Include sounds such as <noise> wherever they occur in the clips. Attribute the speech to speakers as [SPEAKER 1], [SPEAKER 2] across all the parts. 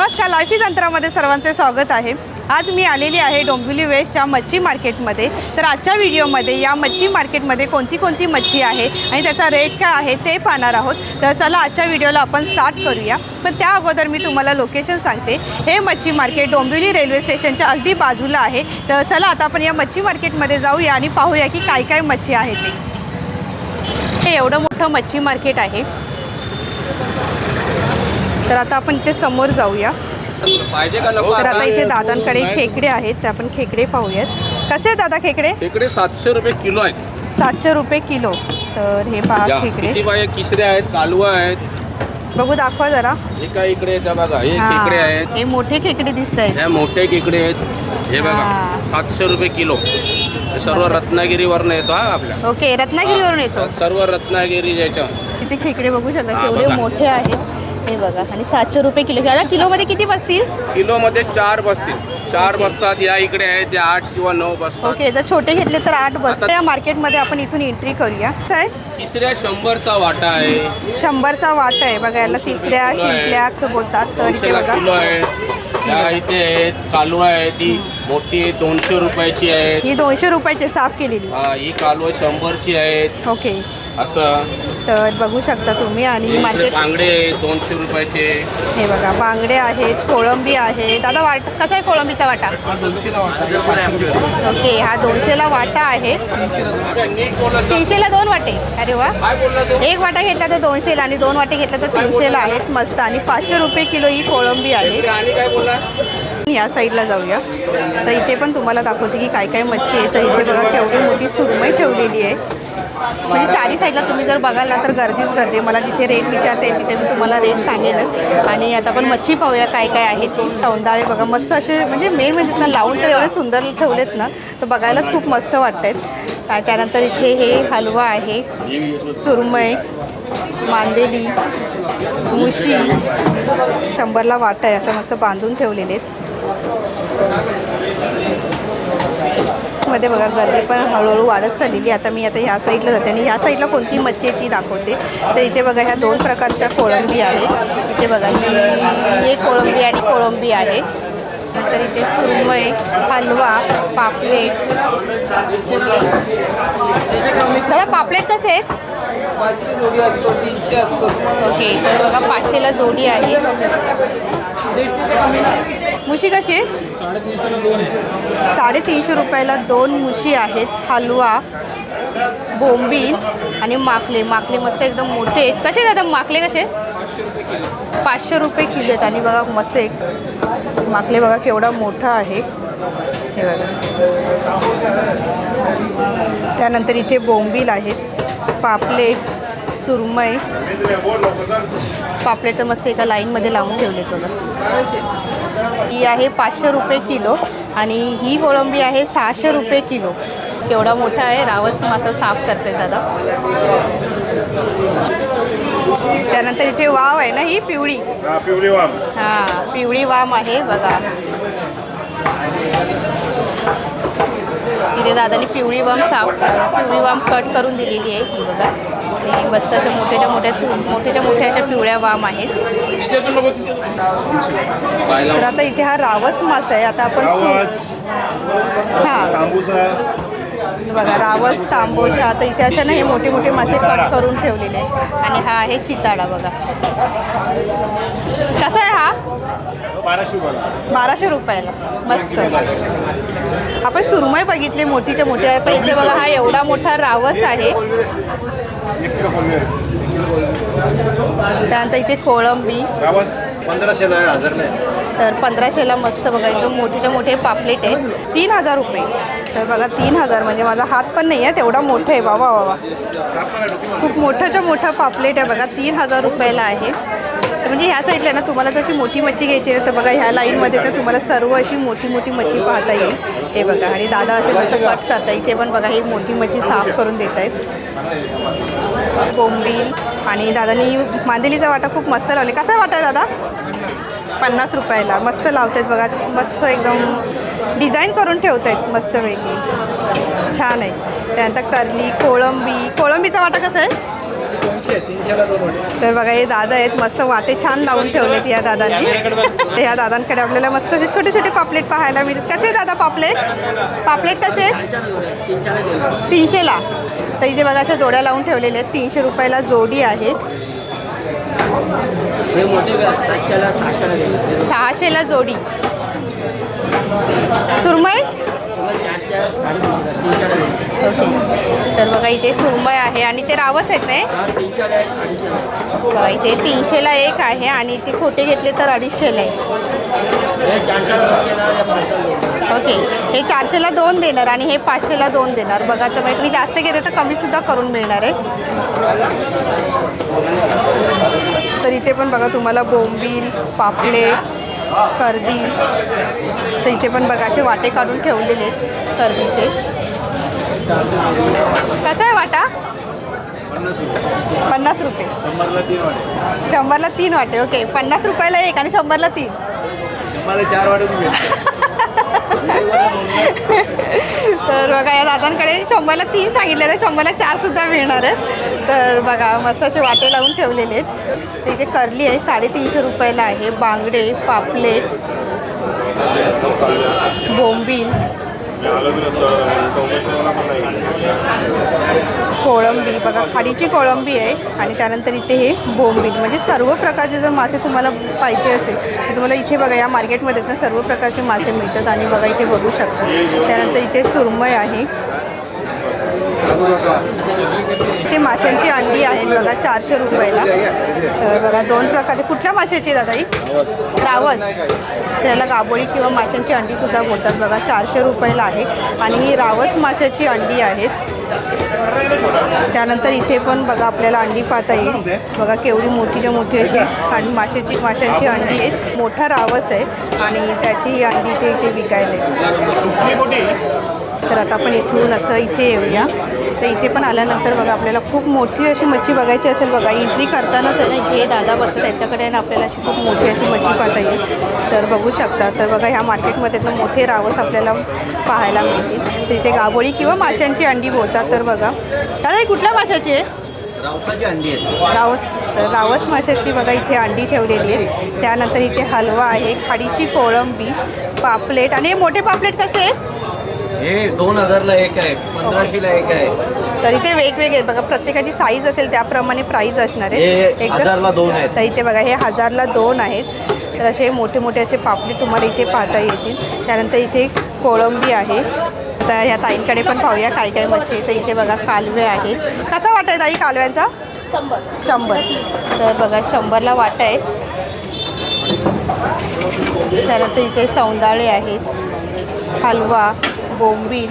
[SPEAKER 1] नमस्कार लाईफी तंत्रामध्ये सर्वांचे स्वागत आहे. आज मी आलेली आहे डोंबिवली वेस्टच्या मच्छी मार्केटमध्ये. तर आजच्या व्हिडिओमध्ये या मच्छी मार्केटमध्ये कोणती कोणती मच्छी आहे आणि त्याचा रेट काय आहे ते पाहणार आहोत. तर चला आजच्या व्हिडिओला आपण स्टार्ट करूया. पण त्या अगोदर मी तुम्हाला लोकेशन सांगते. हे मच्छी मार्केट डोंबिवली रेल्वे स्टेशनच्या अगदी बाजूला आहे. तर चला आता आपण या मच्छी मार्केटमध्ये जाऊया आणि पाहूया की काय काय मच्छी आहे ते. हे एवढं मोठं मच्छी मार्केट आहे. तर आता आपण इथे समोर जाऊया.
[SPEAKER 2] पाहिजे का नको?
[SPEAKER 1] तर आता इथे दादांकडे खेकडे आहेत तर आपण खेकडे पाहूयात. कसे आहेत दादा खेकडे?
[SPEAKER 2] इकडे सातशे रुपये किलो आहेत.
[SPEAKER 1] सातशे रुपये किलो. तर हे पहा
[SPEAKER 2] या,
[SPEAKER 1] खेकडे.
[SPEAKER 2] किती पाहिजे? किसरे आहेत कालवा आहेत.
[SPEAKER 1] बघू दाखवा जरा.
[SPEAKER 2] हे काय इकडे आहेत बघा. हे खेकडे आहेत.
[SPEAKER 1] हे मोठे खेकडे दिसत आहेत
[SPEAKER 2] हे मोठे खेकडे आहेत. हे बघा
[SPEAKER 1] हा.
[SPEAKER 2] सातशे रुपये किलो. हे सर्व रत्नागिरीवरनं येतो हा आपल्या.
[SPEAKER 1] ओके रत्नागिरीवरून येतो.
[SPEAKER 2] सर्व रत्नागिरी ज्याच्या
[SPEAKER 1] तिथे खेकडे बघू शकता
[SPEAKER 2] हा,
[SPEAKER 1] केवढे
[SPEAKER 2] बघा.
[SPEAKER 1] मोठे आहेत. हे बघा आणि सातशे रुपये किलो. दादा किलोमध्ये किती बसतील?
[SPEAKER 2] किलोमध्ये चार बसतील. चार बसतात या इकडे आहेत या आठ किंवा नऊ बसतात.
[SPEAKER 1] ओके जर छोटे घेतले तर आठ बसतात या मार्केटमध्ये आपण इथून एंट्री करूया. आहे
[SPEAKER 2] तिसऱ्या शंभरचा वाटा आहे.
[SPEAKER 1] शंभरचा वाट आहे. बघा याला तिसऱ्या
[SPEAKER 2] आहे.
[SPEAKER 1] शिंपल्याचं बोलतात. तर इथे बघा.
[SPEAKER 2] किलो आहेत या इथे आहेत कालवा आहे ती मोठी दोनशे रुपयाची आहे.
[SPEAKER 1] ही दोनशे रुपयाची साफ केलेली.
[SPEAKER 2] हा ही कालवा शंभरची आहेत
[SPEAKER 1] ओके.
[SPEAKER 2] असं.
[SPEAKER 1] तर बघू शकता तुम्ही आणि मार्केट
[SPEAKER 2] बांगडे दोनशे रुपयाचे.
[SPEAKER 1] हे बघा बांगडे आहेत कोळंबी आहे. दादा वाट कसा आहे कोळंबीचा वाटा? ओके हा दोनशेला वाटा आहे. तीनशेला दोन वाटे. अरे वा.
[SPEAKER 2] काय बोलला तू?
[SPEAKER 1] एक वाटा घेतला तर दोनशेला आणि दोन वाटे घेतला तर तीनशेला आहेत मस्त. आणि पाचशे रुपये किलो ही कोळंबी आहे.
[SPEAKER 2] इकडे आणि काय बोलला?
[SPEAKER 1] या साईडला जाऊया. तर इथे पण तुम्हाला दाखवते की काय काय मच्छी आहे. तर इथे बघा केवढी मोठी सुरमई ठेवलेली आहे. म्हणजे चारी साईडला तुम्ही जर बघाल ना तर गर्दीच गर्दी. आहे. मला जिथे रेट विचारते तिथे मी तुम्हाला रेट सांगेनच आणि आता आपण मच्छी पाहूया काय काय आहे ते. सौंदाळे बघा मस्त असे म्हणजे मेन म्हणजे ना लावून तर एवढे सुंदर ठेवलेत ना तर बघायलाच खूप मस्त वाटत आहेत त्यानंतर इथे हे हलवा आहे सुरमई मांदेली मुशी शंभरला वाट आहे असं मस्त बांधून ठेवलेले आहेत. मध्ये बघा गर्दी पण हळूहळू वाढत चाललेली आता मी आता ह्या साईडला जाते आणि ह्या साईडला कोणती मच्छी आहे ती दाखवते. तर इथे बघा ह्या दोन प्रकारच्या कोळंबी आहेत. इथे बघा ही एक कोळंबी आणि कोळंबी आहे. नंतर इथे सुरमई हलवा पापलेट. दादा पापलेट कसे आहेत?
[SPEAKER 3] पाचशे जोडी असतो तीनशे असतो.
[SPEAKER 1] ओके तर बघा पाचशेला जोडी आहे. मुशी कशी आहे? साडेतीनशे रुपयाला दोन मुशी आहेत. हलवा बोंबील आणि माकले माकले मस्त एकदम मोठे आहेत. कसे दादा माकले कसे? पाचशे रुपये किलो आहेत. आणि बघा मस्त एक माकले बघा केवढा मोठा आहे. हे बघा. त्यानंतर इथे बोंबील आहेत. पापलेट सुरमई. पापलेट तर मस्त एका लाईनमध्ये लावून ठेवले बघा. ही आहे पाचशे रुपये किलो आणि ही कोळंबी आहे सहाशे रुपये किलो. केवढा मोठा आहे रावस मासा साफ करते दादा. त्यानंतर इथे वाव आहे ना ही पिवळी.
[SPEAKER 4] हा पिवळी वाम.
[SPEAKER 1] हां पिवळी वाम आहे बघा. इथे दादानी पिवळी वाम साफ पिवळी वाम कट करून दिलेली आहे ही बघा. आणि मस्त अशा मोठ्याच्या मोठ्या मोठ्याच्या मोठ्या अशा पिवळ्या वाम आहेत. तर आता इथे हा रावस मासा आहे. आता आपण हां. बघा रावस तांबोशा तर इथे अशा ना हे मोठे मोठे मासे कट करून ठेवलेले आहेत. आणि हा आहे चिताडा बघा. कसा आहे हा?
[SPEAKER 4] बाराशे रुपयाला.
[SPEAKER 1] मस्त. आपण सुरमई बघितली मोठीच्या मोठ्या. पण इथे बघा हा एवढा मोठा रावस आहे. त्यानंतर इथे कोळंबी.
[SPEAKER 4] आवाज पंधराशेला आहे हजार नाही.
[SPEAKER 1] तर पंधराशेला मस्त बघा एकदम मोठेच्या मोठे पापलेट आहेत. तीन हजार रुपये. तर बघा तीन हजार. म्हणजे माझा हात पण नाही आहे तेवढा मोठा आहे. बाबा बाबा खूप मोठाच्या मोठा पापलेट आहे बघा तीन हजार रुपयाला आहे. तर म्हणजे ह्या साईडला ना तुम्हाला जशी मोठी मच्छी घ्यायची आहे तर बघा ह्या लाईनमध्ये तर तुम्हाला सर्व अशी मोठी मोठी मच्छी पाहता येईल. हे बघा. आणि दादा असे मस्त कट करता इथे पण बघा ही मोठी मच्छी साफ करून देत आहेत बोंबील. आणि दादानी मांदेलीचा वाटा खूप मस्त लावले. कसा वाटा दादा? पन्नास रुपयाला. मस्त लावतात बघा. मस्त एकदम डिझाईन करून ठेवत आहेत मस्त वेगळी छान आहे. त्यानंतर करली कोळंबी. कोळंबीचा वाटा कसा आहे? तर बघा हे दादा आहेत मस्त वाटे छान लावून ठेवलेत या दादांनी. तर या दादांकडे आपल्याला मस्त असे छोटे छोटे पापलेट पाहायला मिळतात. कसे दादा पापलेट? पापलेट कसे? तीनशेला. तर इथे बघा अशा जोड्या लावून ठेवलेल्या आहेत. तीनशे रुपयाला जोडी आहे.
[SPEAKER 3] हे सहाशेला
[SPEAKER 1] जोडी. सुरमई? ओके. तर बघा इथे सुरमई आहे आणि ते रावस आहेत नाही इथे तीनशेला एक आहे आणि ते छोटे घेतले तर अडीचशेला आहे. ओके. हे चारशेला दोन देणार आणि हे पाचशेला दोन देणार. बघा तर मग तुम्ही जास्त घेते तर कमीसुद्धा करून मिळणार आहे. तर इथे पण बघा तुम्हाला बोंबील पापलेट कर्दी. तर इथे पण बघा असे वाटे काढून ठेवलेले आहेत कर्दीचे. कसा आहे वाटा? पन्नास रुपये.
[SPEAKER 4] शंभरला तीन वाटे.
[SPEAKER 1] शंभरला तीन वाटे ओके पन्नास रुपयाला एक आणि शंभरला तीन.
[SPEAKER 4] चार वाटे <laughs>
[SPEAKER 1] तर बघा या दादांकडे शंभरला तीन सांगितले तर शंभरला चार सुद्धा मिळणार तर बघा मस्त असे वाटे लावून ठेवलेले आहेत. तर इथे करली आहे साडेतीनशे रुपयाला आहे. बांगडे पापलेट बोंबील. कोळंबी बघा खाडीची कोळंबी आहे आणि त्यानंतर इथे हे बोंबील. म्हणजे सर्व प्रकारचे जर मासे तुम्हाला पाहिजे असेल तर तुम्हाला इथे बघा या मार्केटमध्ये ना सर्व प्रकारचे मासे मिळतात आणि बघा इथे बघू शकता. त्यानंतर इथे सुरमय आहे. इथे माशांची अंडी आहेत बघा चारशे रुपयाला. तर बघा दोन प्रकारचे. कुठल्या माशाची दादा ही रावस. त्याला गाबोळी किंवा माशांची अंडीसुद्धा बोलतात. बघा चारशे रुपयाला आहे. आणि ही रावस माशाची अंडी आहेत. त्यानंतर इथे पण बघा आपल्याला अंडी पाहता येईल. बघा केवढी मोठीच्या मोठी अशी आणि माशाची माशांची अंडी आहे मोठा रावस आहे आणि त्याची ही अंडी ते इथे विकायला आहे तर आता आपण इथून असं इथे येऊया. तर इथे पण आल्यानंतर बघा आपल्याला खूप मोठी अशी मच्छी बघायची असेल बघा एंट्री करतानाच आहे ना इथे. दादा बसतात त्यांच्याकडे ना आपल्याला अशी खूप मोठी अशी मच्छी पाहता येईल. तर बघू शकता. तर बघा ह्या मार्केटमध्ये ना मोठे रावस आपल्याला पाहायला मिळतील. तर इथे गाबोळी किंवा माशांची अंडी बोलतात तर बघा. दादा ही कुठल्या माशाची आहे?
[SPEAKER 3] रावसाची अंडी आहेत.
[SPEAKER 1] रावस तर रावस माशाची बघा इथे अंडी ठेवलेली आहे त्यानंतर इथे हलवा आहे खाडीची कोळंबी पापलेट. आणि हे मोठे पापलेट कसे
[SPEAKER 3] हे दोन हजारला एक आहे. पंधराशेला एक आहे.
[SPEAKER 1] तर इथे वेगवेगळे बघा प्रत्येकाची साईज असेल त्याप्रमाणे प्राईज असणार आहे.
[SPEAKER 3] हे हजारला दोन आहेत.
[SPEAKER 1] तर इथे बघा हे हजारला दोन आहेत. तर असे मोठे मोठे असे पापडी तुम्हाला इथे पाहता येतील. त्यानंतर इथे कोळंबी आहे. तर ह्या ताईंकडे पण पाहूया काय काय मच्छी आहे. तर इथे बघा कालवे आहेत. कसा वाटा आहे ताई कालव्यांचा? शंभर. शंभर. तर बघा शंभरला वाटा आहे. त्यानंतर इथे सौंदाळे आहेत. हलवा बोंबील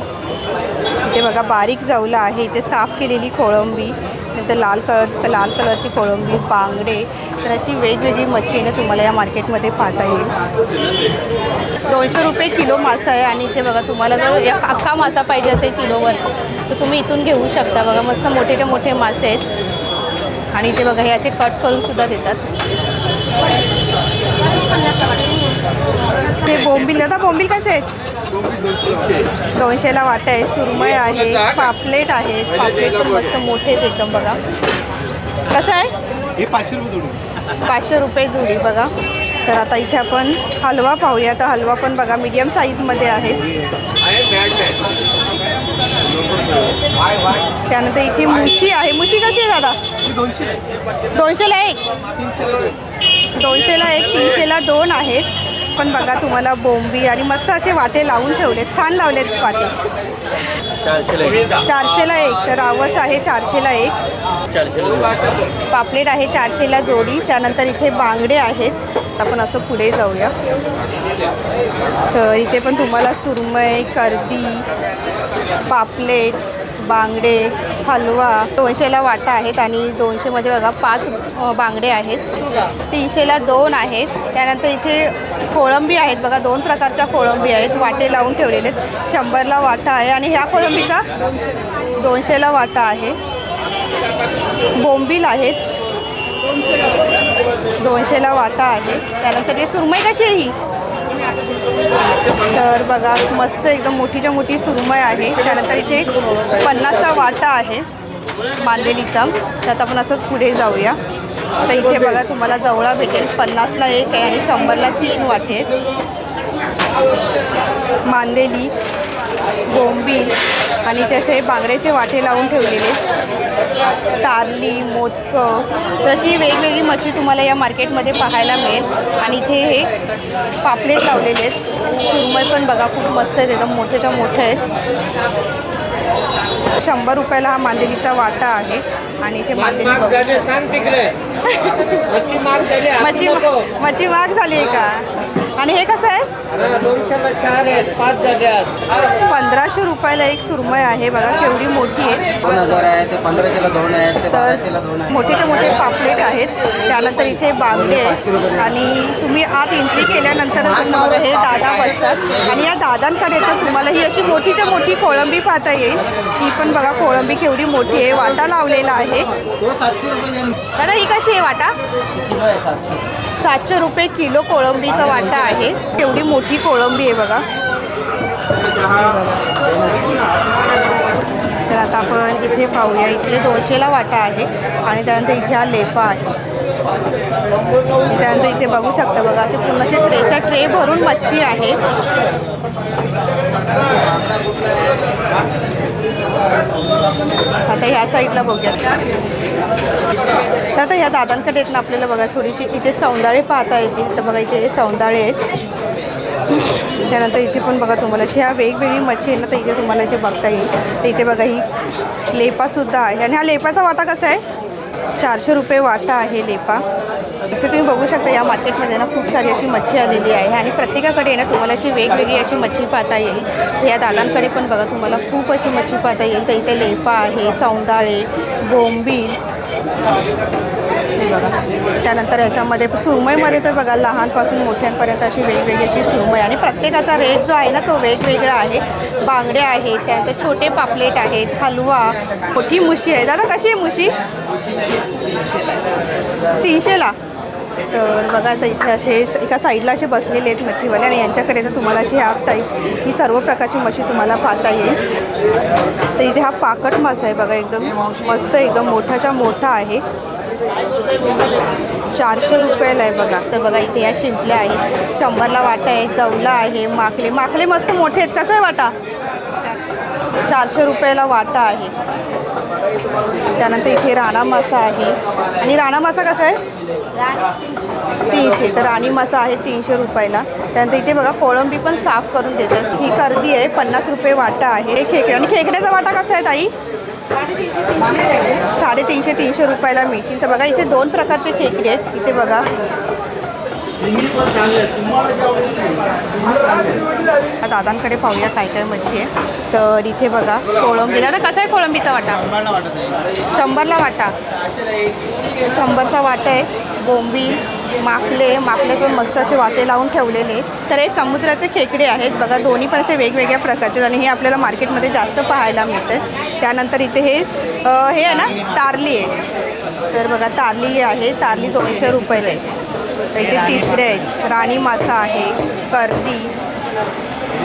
[SPEAKER 1] इथे बघा बारीक जावलं आहे. इथे साफ केलेली कोळंबी नंतर लाल कलर लाल कलरची कोळंबी बांगडे. तर अशी वेगवेगळी मच्छी ना तुम्हाला या मार्केटमध्ये पाहता येईल. दोनशे रुपये किलो मासा आहे आणि इथे बघा तुम्हाला जर एक अख्खा मासा पाहिजे असेल किलोवर तर तुम्ही इथून घेऊ शकता. बघा मस्त मोठे ते मोठे मासे आहेत. आणि इथे बघा हे असे कट करून सुद्धा देतात. ते बोंबील दादा बोंबील कसे आहेत? दोनशेला वाटा आहे. सुरमई आहे पापलेट आहेत पापलेट पण मस्त मोठे आहेत एकदम बघा. कसं आहे?
[SPEAKER 4] हे पाचशे रुपये जोडी.
[SPEAKER 1] पाचशे रुपये जुडी बघा. तर आता इथे आपण हलवा पाहूया. तर हलवा पण बघा मीडियम साईजमध्ये आहे. त्यानंतर इथे मुशी आहे. मुशी कशी आहे दादा?
[SPEAKER 4] दोनशे.
[SPEAKER 1] दोनशेला एक. दोनशेला एक तीनशेला दोन आहेत. पण बघा तुम्हाला बोंबी आणि मस्त असे वाटे लावून ठेवलेत. छान लावलेत वाटे.
[SPEAKER 3] चारशेला एक.
[SPEAKER 1] तर रावस आहे चारशेला एक. पापलेट आहे चारशेला जोडी. त्यानंतर इथे बांगडे आहेत. आपण असं पुढे जाऊया. तर इथे पण तुम्हाला सुरमई कर्दी पापलेट बांगडे हलवा दोनशेला वाटा आहेत आणि दोनशेमध्ये बघा पाच बांगडे आहेत. तीनशेला दोन आहेत. त्यानंतर इथे कोळंबी आहेत. बघा दोन प्रकारच्या कोळंबी आहेत. वाटे लावून ठेवलेले आहेत. शंभरला वाटा आहे आणि ह्या कोळंबीचा दोनशेला वाटा आहे. बोंबील आहेत. दोनशेला वाटा आहे. त्यानंतर हे सुरमई कशी आहे ही? तर बघा मस्त एकदम मोठीच्या मोठी सुरमय आहे. त्यानंतर इथे पन्नासचा वाटा आहे मांदेलीचा. त्यात आपण असंच पुढे जाऊया. तर इथे बघा तुम्हाला जवळा भेटेल. पन्नासला एक आहे आणि शंभरला तीन वाटे मांदेली. बोंबील आणि तसे बांगड्याचे वाटे लावून ठेवलेले. तारली मोदकं तशी वेगवेगळी मच्छी तुम्हाला या मार्केटमध्ये पाहायला मिळेल. आणि इथे हे पापलेट लावलेले आहेत. सुरमई पण बघा खूप मस्त आहेत. एकदम मोठ्याच्या मोठे आहेत. शंभर रुपयाला हा मांदेलीचा वाटा आहे. आणि इथे मांदेली
[SPEAKER 3] मच्छी
[SPEAKER 1] मच्छी महाग झाली आहे का? आणि हे कसं आहे?
[SPEAKER 3] दोनशेला चार आहेत पाच झाल्यात
[SPEAKER 1] पंधराशे रुपयाला एक सुरमई आहे. बघा केवढी मोठी आहे.
[SPEAKER 4] दोन हजार आहे ते पंधराशेला दोन आहेत ते
[SPEAKER 1] तर मोठेचे मोठे पापलेट आहेत. त्यानंतर इथे बांगडे आहेत. आणि तुम्ही आत एंट्री बघा हे दादा बसतात. आणि या दादांकडे तर तुम्हाला ही अशी मोठीच्या मोठी कोळंबी पाहता येईल. ही पण बघा कोळंबी केवढी मोठी आहे. वाटा लावलेला आहे. दादा ही कशी आहे वाटा?
[SPEAKER 4] सातशे
[SPEAKER 1] रुपये किलो कोळंबीचा वाटा आहे. एवढी मोठी कोळंबी आहे बघा. तर आता आपण इथे पाहूया. इथे दोनशेला वाटा आहे आणि त्यानंतर इथे हा लेपा आहे. त्यानंतर इथे बघू शकता बघा असे पूर्ण असे ट्रेचा ट्रे भरून मच्छी आहे. ह्या साईडला बघूया तर आता ह्या दादांकडे आहेत ना आपल्याला बघा थोडीशी इथे सौंदाळे पाहता येतील. तर बघा इथे सौंदाळे आहेत. त्यानंतर इथे पण बघा तुम्हाला अशी ह्या वेगवेगळी मच्छी आहे ना तर इथे तुम्हाला इथे बघता येईल. तर इथे बघा ही लेपासुद्धा आहे. आणि हा लेपाचा वाटा कसा आहे? चारशे रुपये वाटा आहे लेपा. इथे तुम्ही बघू शकता या मार्केटमध्ये ना खूप सारी अशी मच्छी आलेली आहे आणि प्रत्येकाकडे ना तुम्हाला अशी वेगवेगळी अशी मच्छी पाहता येईल. या दादांकडे पण बघा तुम्हाला खूप अशी मच्छी पाहता येईल. तर इथे लेपा आहे सौंदाळे बोंबील. बघा. त्यानंतर याच्यामध्ये सुरमईमध्ये तर बघा लहानपासून मोठ्यांपर्यंत अशी वेगवेगळी अशी सुरमई. आणि प्रत्येकाचा रेट जो आहे ना तो वेगवेगळा आहे. बांगड्या आहेत त्यानंतर छोटे पापलेट आहेत हलवा मोठी मुशी आहे. दादा कशी आहे मुशी? तीनशेला. तर बघा तर इथे असे एका साईडला असे बसलेले आहेत मच्छीवाले. आणि यांच्याकडे तर तुम्हाला अशी ह्या टाईप ही सर्व प्रकारची मच्छी तुम्हाला पाहता येईल. तर इथे हा पाकट मासा आहे बघा एकदम मस्त एकदम मोठाच्या मोठा आहे. चारशे रुपयाला आहे बघा. तर बघा इथे या शिंपल्या आहेत. शंभरला वाटा आहे चवला आहे माखले. माखले मस्त मोठे आहेत. कसं आहे वाटा? चारशे रुपयाला वाटा आहे. त्यानंतर इथे राणा मासा आहे. आणि राणा मासा कसा आहे? तीनशे. तर राणी मासा आहे तीनशे रुपयाला. त्यानंतर इथे बघा कोळंबी पण साफ करून देतात. ही कर्दी आहे. पन्नास रुपये वाटा आहे. खेकडे आणि खेकड्याचा वाटा कसा आहे ताई? साडेतीनशे तीनशे रुपयाला मिळतील. तर बघा इथे दोन प्रकारचे खेकडे आहेत. इथे बघा. दादांकडे पाहूया काय काय मच्छी आहे. तर इथे बघा कोळंबी दादा कसा आहे कोळंबीचा वाटा? शंभरला वाटा. शंभरचा वाटा आहे. बोंबी मापले माकलेचे मस्त असे वाटे लावून ठेवलेले. तर हे समुद्राचे खेकडे आहेत. बघा दोन्ही पण असे वेगवेगळ्या प्रकारचे आणि हे आपल्याला मार्केटमध्ये जास्त पाहायला मिळतं त्यानंतर इथे हे हे आहे ना तारली आहे. तर बघा तारली आहे. तारली दोनशे रुपयाला आहे. इथे तिसरे आहेत. राणी मासा आहे कर्दी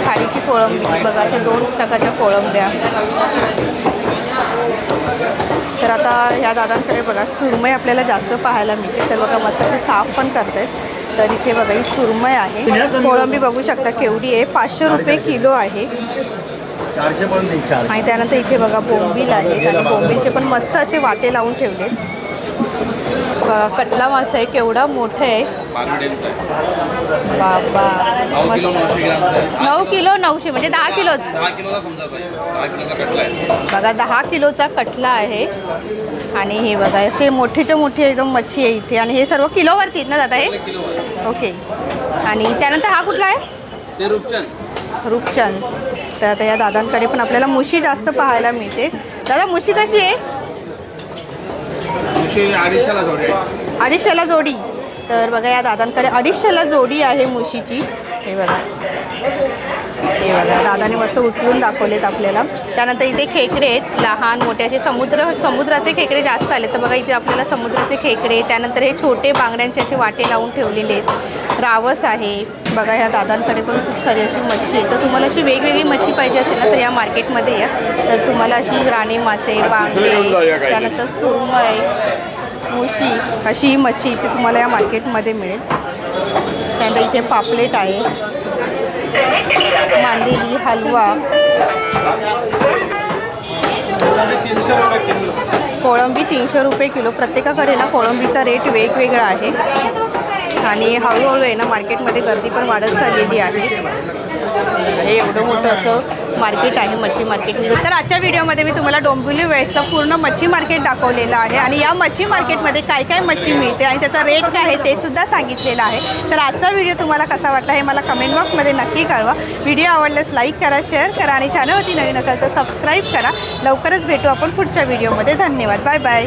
[SPEAKER 1] खाडीची कोळंबी. बघा अशा दोन प्रकारच्या कोळंब्या. तर आता ह्या दादांकडे बघा सुरमई आपल्याला जास्त पाहायला मिळते. तर बघा मस्त असे साफ पण करतात तर इथे बघा ही सुरमई आहे. कोळंबी बघू शकता केवढी आहे. पाचशे रुपये किलो आहे. आणि त्यानंतर इथे बघा बोंबील आहेत. आणि बोंबीलचे पण मस्त असे वाटे लावून ठेवलेत. कटला मासा आहे केवढा मोठा आहे.
[SPEAKER 2] आहे.
[SPEAKER 1] बाबा
[SPEAKER 2] नऊ किलो नऊशे ग्रामचा आहे.
[SPEAKER 1] नऊ किलो नऊशे म्हणजे दहा किलोच.
[SPEAKER 2] दहा किलोचा समजा पाहिजे दहा किलोचा कटला आहे.
[SPEAKER 1] बघा दहा किलोचा कटला आहे. आणि हे बघा असे मोठेच्या मोठी एकदम मच्छी आहे इथे. आणि हे सर्व किलोवरती आहेत ना दादा हे? ओके. आणि त्यानंतर हा कुठला आहे?
[SPEAKER 2] ते रुपचंद.
[SPEAKER 1] रूपचंद. तर आता या दादांकडे पण आपल्याला मुशी जास्त पाहायला मिळते. दादा मुशी कशी
[SPEAKER 4] आहे.
[SPEAKER 1] अडीचशेला जोडी. तर बघा या दादांकडे अडीचशेला जोडी आहे मुशीची. हे बघा. हे बघा दादाने मस्त उचलून दाखवलेत आपल्याला. त्यानंतर इथे खेकडे आहेत लहान मोठे असे समुद्र समुद्राचे खेकडे जास्त आले तर बघा इथे आपल्याला समुद्राचे खेकडे त्यानंतर हे छोटे बांगड्यांचे असे वाटे लावून ठेवलेले आहेत. रावस आहे. बघा ह्या दादांकडे पण खूप सारी अशी मच्छी आहे तर तुम्हाला अशी वेगवेगळी मच्छी पाहिजे असेल ना तर या मार्केटमध्ये या. तर तुम्हाला अशी राणी मासे बांगडे त्यानंतर सुरमई. मुशी अशी ही मच्छी इथे तुम्हाला या मार्केटमध्ये मिळेल. त्यानंतर इथे पापलेट आहे. मांदेली हलवा. कोळंबी तीनशे रुपये किलो. प्रत्येकाकडे ना कोळंबीचा रेट वेगवेगळा आहे. आणि हळूहळू आहे ना मार्केटमध्ये गर्दी पण वाढत चाललेली आहे. हे एवढं मोठं असं मार्केट आहे मच्छी मार्केटमध्ये तर आजच्या व्हिडिओमध्ये मी तुम्हाला डोंबिवली वेस्टचं पूर्ण मच्छी मार्केट दाखवलेलं आहे आणि या मच्छी मार्केटमध्ये काय काय मच्छी मिळते आणि त्याचा रेट काय आहे ते सुद्धा सांगितलेलं आहे. तर आजचा व्हिडिओ तुम्हाला कसा वाटला हे मला कमेंट बॉक्समध्ये नक्की कळवा. व्हिडिओ आवडल्यास लाईक करा शेअर करा आणि चॅनलवरती नवीन असाल तर सबस्क्राईब करा. लवकरच भेटू आपण पुढच्या व्हिडिओमध्ये. धन्यवाद. Bye bye